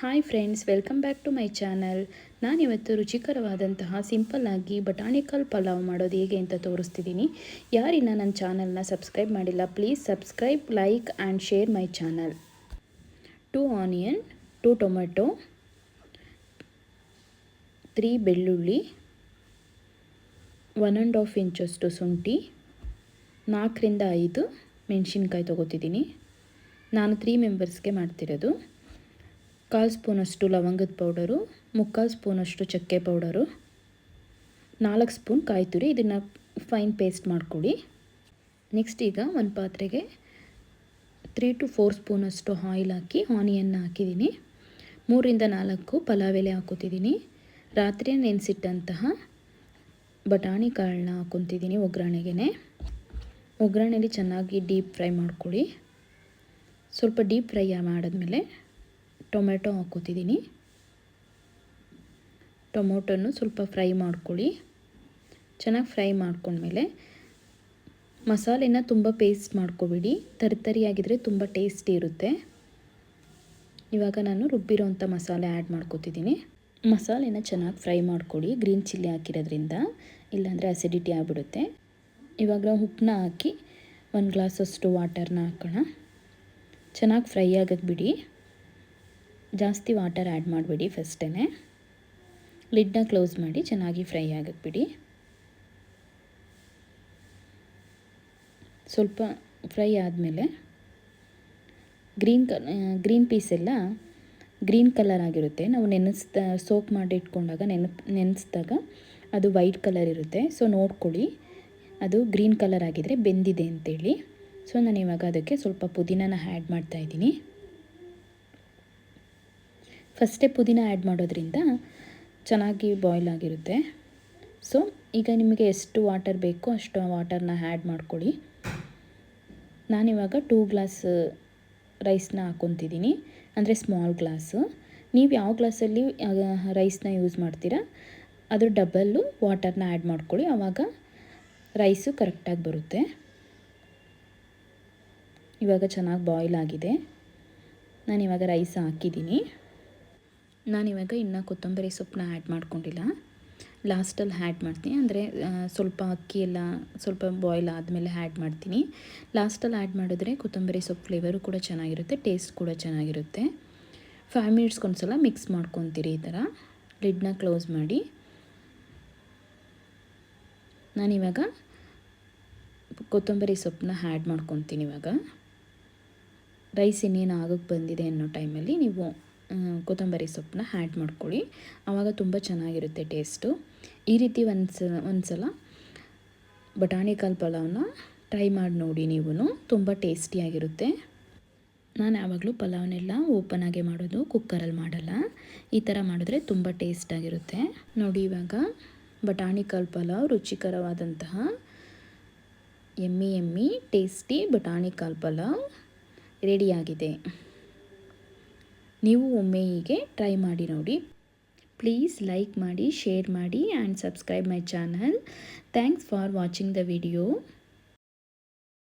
Hi friends welcome back to my channel ನಾನಿವತ್ತು ರುಚಿಕರವಾದಂತಹ ಸಿಂಪಲ್ಲಾಗಿ ಬಟಾಣಿಕಲ್ ಪಲಾವ್ ಮಾಡೋದು ಹೇಗೆ ಅಂತ ತೋರಿಸ್ತಿದ್ದೀನಿ ಯಾರಿನ್ನ ನನ್ನ ಚಾನಲ್ನ ಸಬ್ಸ್ಕ್ರೈಬ್ ಮಾಡಿಲ್ಲ please subscribe like and share my channel two onion two tomato three ಬೆಳ್ಳುಳ್ಳಿ ಒನ್ ಆ್ಯಂಡ್ ಹಾಫ್ ಇಂಚಷ್ಟು ಶುಂಠಿ, ನಾಲ್ಕರಿಂದ ಐದು ಮೆಣಸಿನ್ಕಾಯಿ ತೊಗೋತಿದ್ದೀನಿ ನಾನು ತ್ರೀ ಮೆಂಬರ್ಸ್ಗೆ ಮಾಡ್ತಿರೋದು. ಕಾಲು ಸ್ಪೂನಷ್ಟು ಲವಂಗದ ಪೌಡರು, ಮುಕ್ಕಾಲು ಸ್ಪೂನಷ್ಟು ಚಕ್ಕೆ ಪೌಡರು, ನಾಲ್ಕು ಸ್ಪೂನ್ ಕಾಯಿ ತುರಿ ಇದನ್ನು ಫೈನ್ ಪೇಸ್ಟ್ ಮಾಡ್ಕೊಳ್ಳಿ. ನೆಕ್ಸ್ಟ್ ಈಗ ಒಂದು ಪಾತ್ರೆಗೆ ತ್ರೀ ಟು ಫೋರ್ ಸ್ಪೂನಷ್ಟು ಆಯಿಲ್ ಹಾಕಿ ಆನಿಯನ್ನ ಹಾಕಿದ್ದೀನಿ. ಮೂರಿಂದ ನಾಲ್ಕು ಪಲಾವ್ ಎಲೆ ಹಾಕೋತಿದ್ದೀನಿ ರಾತ್ರಿ ನೆನೆಸಿಟ್ಟಂತಹ ಬಟಾಣಿ ಕಾಳನ್ನ ಹಾಕೊತಿದ್ದೀನಿ ಒಗ್ಗರಣೆಗೆ ಒಗ್ಗರಣೆಯಲ್ಲಿ ಚೆನ್ನಾಗಿ ಡೀಪ್ ಫ್ರೈ ಮಾಡ್ಕೊಳ್ಳಿ. ಸ್ವಲ್ಪ ಡೀಪ್ ಫ್ರೈ ಮಾಡಿದ್ಮೇಲೆ ಟೊಮೆಟೊ ಹಾಕೋತಿದ್ದೀನಿ ಟೊಮೊಟೊನು ಸ್ವಲ್ಪ ಫ್ರೈ ಮಾಡ್ಕೊಳ್ಳಿ. ಚೆನ್ನಾಗಿ ಫ್ರೈ ಮಾಡ್ಕೊಂಡ್ಮೇಲೆ ಮಸಾಲೆನ ತುಂಬ ಪೇಸ್ಟ್ ಮಾಡ್ಕೊಬೇಡಿ. ತರಿತರಿಯಾಗಿದ್ದರೆ ತುಂಬ ಟೇಸ್ಟಿ ಇರುತ್ತೆ. ಇವಾಗ ನಾನು ರುಬ್ಬಿರೋಂಥ ಮಸಾಲೆ ಆ್ಯಡ್ ಮಾಡ್ಕೋತಿದ್ದೀನಿ. ಮಸಾಲೆನ ಚೆನ್ನಾಗಿ ಫ್ರೈ ಮಾಡ್ಕೊಳ್ಳಿ. ಗ್ರೀನ್ ಚಿಲ್ಲಿ ಹಾಕಿರೋದ್ರಿಂದ. ಇಲ್ಲಾಂದರೆ ಅಸಿಡಿಟಿ ಆಗಿಬಿಡುತ್ತೆ. ಇವಾಗ ಉಪ್ಪನ್ನ ಹಾಕಿ ಒಂದು ಗ್ಲಾಸಷ್ಟು ವಾಟರ್ನ ಹಾಕೋಣ. ಚೆನ್ನಾಗಿ ಫ್ರೈ ಆಗೋಕ್ಕೆ ಬಿಡಿ. ಜಾಸ್ತಿ ವಾಟರ್ ಆ್ಯಡ್ ಮಾಡಬೇಡಿ ಫಸ್ಟೇ ಲಿಡ್ನ ಕ್ಲೋಸ್ ಮಾಡಿ ಚೆನ್ನಾಗಿ ಫ್ರೈ ಆಗಕ್ಕೆ ಸ್ವಲ್ಪ ಫ್ರೈ ಆದಮೇಲೆ ಗ್ರೀನ್ ಕ ಗ್ರೀನ್ ಪೀಸ್ ಎಲ್ಲ ಗ್ರೀನ್ ಕಲರ್ ಆಗಿರುತ್ತೆ. ನಾವು ನೆನೆಸ್ತಾ ಸೋಪ್ ಮಾಡಿ ಇಟ್ಕೊಂಡಾಗ ನೆನಪು, ನೆನೆಸಿದಾಗ ಅದು ವೈಟ್ ಕಲರ್ ಇರುತ್ತೆ. ಸೊ ನೋಡ್ಕೊಳ್ಳಿ, ಅದು ಗ್ರೀನ್ ಕಲರ್ ಆಗಿದರೆ ಬೆಂದಿದೆ ಅಂತೇಳಿ. ಸೊ ನಾನು ಇವಾಗ ಅದಕ್ಕೆ ಸ್ವಲ್ಪ ಪುದೀನನ ಆ್ಯಡ್ ಮಾಡ್ತಾಯಿದ್ದೀನಿ ಫಸ್ಟೇ ಪುದೀನ ಆ್ಯಡ್ ಮಾಡೋದ್ರಿಂದ ಚೆನ್ನಾಗಿ ಬಾಯ್ಲ್ ಆಗಿರುತ್ತೆ. ಸೊ ಈಗ ನಿಮಗೆ ಎಷ್ಟು ವಾಟರ್ ಬೇಕೋ ಅಷ್ಟು ವಾಟರ್ನ ಆ್ಯಡ್ ಮಾಡ್ಕೊಳ್ಳಿ. ನಾನಿವಾಗ ಟೂ ಗ್ಲಾಸ್ ರೈಸ್ನ ಹಾಕ್ಕೊತಿದ್ದೀನಿ. ಅಂದರೆ ಸ್ಮಾಲ್ ಗ್ಲಾಸು ನೀವು ಯಾವ ಗ್ಲಾಸಲ್ಲಿ ರೈಸ್ನ ಯೂಸ್ ಮಾಡ್ತೀರಾ, ಅದು ಡಬಲ್ಲು ವಾಟರ್ನ ಆ್ಯಡ್ ಮಾಡ್ಕೊಳ್ಳಿ. ಆವಾಗ ರೈಸು ಕರೆಕ್ಟಾಗಿ ಬರುತ್ತೆ. ಇವಾಗ ಚೆನ್ನಾಗಿ ಬಾಯ್ಲ್ ಆಗಿದೆ. ನಾನು ಇವಾಗ ರೈಸ್ ಹಾಕಿದ್ದೀನಿ. ನಾನಿವಾಗ ಇನ್ನೂ ಕೊತ್ತಂಬರಿ ಸೊಪ್ಪನ್ನ ಆ್ಯಡ್ ಮಾಡ್ಕೊಂಡಿಲ್ಲ. ಲಾಸ್ಟಲ್ಲಿ ಆ್ಯಡ್ ಮಾಡ್ತೀನಿ. ಅಂದರೆ ಸ್ವಲ್ಪ ಅಕ್ಕಿ ಎಲ್ಲ ಸ್ವಲ್ಪ ಬಾಯ್ಲ್ ಆದಮೇಲೆ ಆ್ಯಡ್ ಮಾಡ್ತೀನಿ. ಲಾಸ್ಟಲ್ಲಿ ಆ್ಯಡ್ ಮಾಡಿದ್ರೆ ಕೊತ್ತಂಬರಿ ಸೊಪ್ಪು ಫ್ಲೇವರು ಕೂಡ ಚೆನ್ನಾಗಿರುತ್ತೆ ಟೇಸ್ಟ್ ಕೂಡ ಚೆನ್ನಾಗಿರುತ್ತೆ. ಫೈವ್ ಮಿನಿಟ್ಸ್ಗೆ ಒಂದು ಸಲ ಮಿಕ್ಸ್ ಮಾಡ್ಕೊತೀರಿ ಈ ಥರ ಲಿಡ್ನ ಕ್ಲೋಸ್ ಮಾಡಿ. ನಾನಿವಾಗ ಕೊತ್ತಂಬರಿ ಸೊಪ್ಪನ್ನ ಆ್ಯಡ್ ಮಾಡ್ಕೊತೀನಿ ಇವಾಗ. ರೈಸ್ ಇನ್ನೇನು ಆಗೋಕ್ಕೆ ಬಂದಿದೆ ಅನ್ನೋ ಟೈಮಲ್ಲಿ ನೀವು ಕೊತ್ತಂಬರಿ ಸೊಪ್ಪನ್ನ ಹ್ಯಾಡ್ ಮಾಡ್ಕೊಳ್ಳಿ. ಆವಾಗ ತುಂಬ ಚೆನ್ನಾಗಿರುತ್ತೆ ಟೇಸ್ಟು ಈ ರೀತಿ ಒಂದು ಸಲ ಒಂದು ಸಲ ಬಟಾಣಿಕಾಲ್ ಪಲಾವ್ನ ಟ್ರೈ ಮಾಡಿ ನೋಡಿ ನೀವು ತುಂಬ ಟೇಸ್ಟಿಯಾಗಿರುತ್ತೆ ನಾನು ಯಾವಾಗಲೂ ಪಲಾವ್ನೆಲ್ಲ ಓಪನಾಗೆ ಮಾಡೋದು ಕುಕ್ಕರಲ್ಲಿ ಮಾಡಲ್ಲ. ಈ ಥರ ಮಾಡಿದ್ರೆ ತುಂಬ ಟೇಸ್ಟಾಗಿರುತ್ತೆ ನೋಡಿ ಇವಾಗ ಬಟಾಣಿಕಾಲ್ ಪಲಾವ್ ರುಚಿಕರವಾದಂತಹ ಎಮ್ಮಿ ಎಮ್ಮಿ ಟೇಸ್ಟಿ ಬಟಾಣಿಕಾಲ್ ಪಲಾವ್ ರೆಡಿಯಾಗಿದೆ ನೀವು ಒಮ್ಮೆ ಹೀಗೆ ಟ್ರೈ ಮಾಡಿ ನೋಡಿ. ಪ್ಲೀಸ್ ಲೈಕ್ ಮಾಡಿ ಶೇರ್ ಮಾಡಿ and subscribe my channel thanks for watching the video